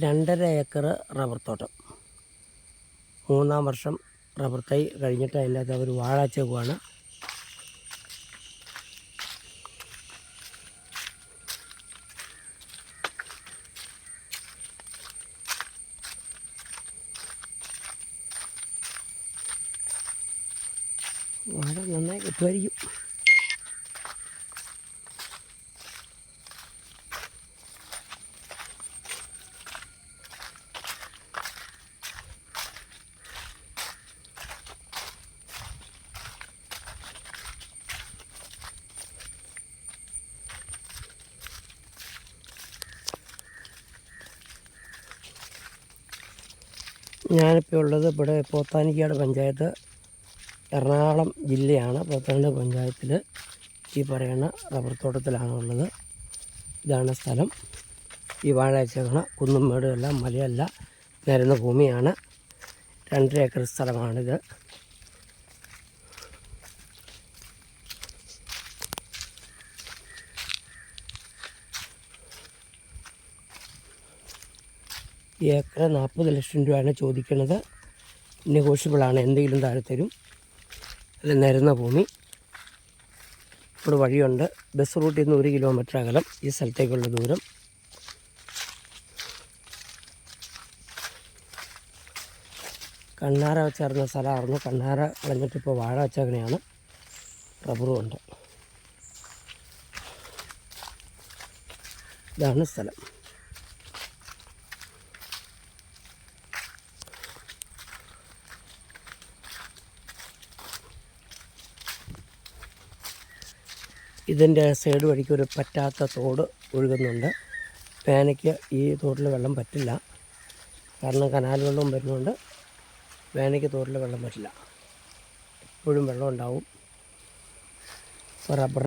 രണ്ടര acre rubber തോട്ടം. മൂന്നാം വർഷം റബ്ബർ തൈ കഴിഞ്ഞിട്ട് അതിന്റെ അകത്ത് അവർ വാഴ വെച്ചേക്കുവാണ് വാഴ നന്നായി കിട്ടുമായിരിക്കും. ഞാനിപ്പോൾ ഉള്ളത് ഇവിടെ പോത്താനിക്കാട് പഞ്ചായത്ത് എറണാകുളം ജില്ലയാണ്. പോത്താനിക്കാട് പഞ്ചായത്തിൽ ഈ പറയുന്ന റബ്ബർ തോട്ടത്തിലാണ് ഉള്ളത്. ഇതാണ് സ്ഥലം. ഈ വാഴ വെച്ചേക്കണ കുന്നും മേടുമല്ല മലയല്ല നിരന്ന ഭൂമിയാണ്. രണ്ടര ഏക്കർ സ്ഥലമാണിത്. ഏക്കർ നാൽപ്പത് ലക്ഷം രൂപയാണ് ചോദിക്കുന്നത് നെഗോഷ്യബിളാണ്. എന്തെങ്കിലും താഴെ തരും അല്ല നിരന്ന ഭൂമി. ഇവിടെ വഴിയുണ്ട്. ബസ് റൂട്ടിൽ നിന്ന് ഒരു കിലോമീറ്റർ അകലം. ഈ സ്ഥലത്തേക്കുള്ള ദൂരം. കണ്ണാര വെച്ചിരുന്ന സ്ഥലമായിരുന്നു. കണ്ണാറ കളഞ്ഞിട്ട് ഇപ്പോൾ വാഴ വെച്ചങ്ങനെയാണ് റബ്ബറും ഉണ്ട് ഇതാണ് സ്ഥലം. ഇതിന്റെ സൈഡ് വഴിക്ക് ഒരു പറ്റാത്ത തോട് ഒഴുകുന്നുണ്ട്. വേനയ്ക്ക് ഈ തോട്ടിൽ വെള്ളം പറ്റില്ല. കാരണം കനാൽ വെള്ളവും വരുന്നുണ്ട്. വേനയ്ക്ക് തോട്ടിൽ വെള്ളം പറ്റില്ല. എപ്പോഴും വെള്ളം ഉണ്ടാവും. റബ്ബർ